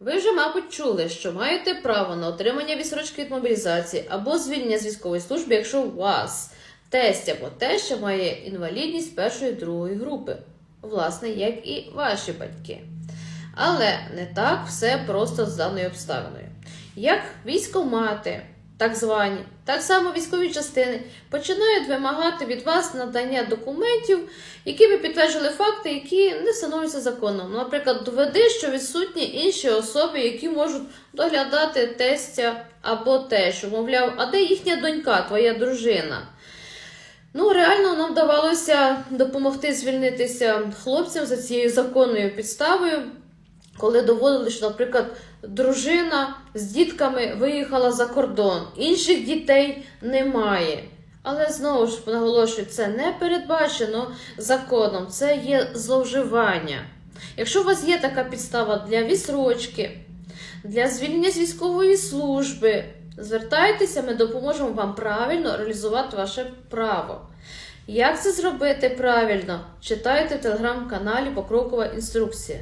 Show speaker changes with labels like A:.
A: Ви вже, мабуть, чули, що маєте право на отримання відсрочки від мобілізації або звільнення з військової служби, якщо у вас тесть або теща має інвалідність першої другої групи, власне, як і ваші батьки. Але не так все просто з даною обставиною. Як військомати, так звані, так само військові частини починають вимагати від вас надання документів, які би підтверджували факти, які не становляться законом. Наприклад, доведи, що відсутні інші особи, які можуть доглядати тестя або тещу. Мовляв, а де їхня донька, твоя дружина? Ну, реально нам вдавалося допомогти звільнитися хлопцям за цією законною підставою, коли доводили, що, наприклад, дружина з дітками виїхала за кордон, інших дітей немає. Але знову ж наголошую, це не передбачено законом, це є зловживання. Якщо у вас є така підстава для відсрочки, для звільнення з військової служби, звертайтеся, ми допоможемо вам правильно реалізувати ваше право. Як це зробити правильно? Читайте в телеграм-каналі Покрокова інструкція.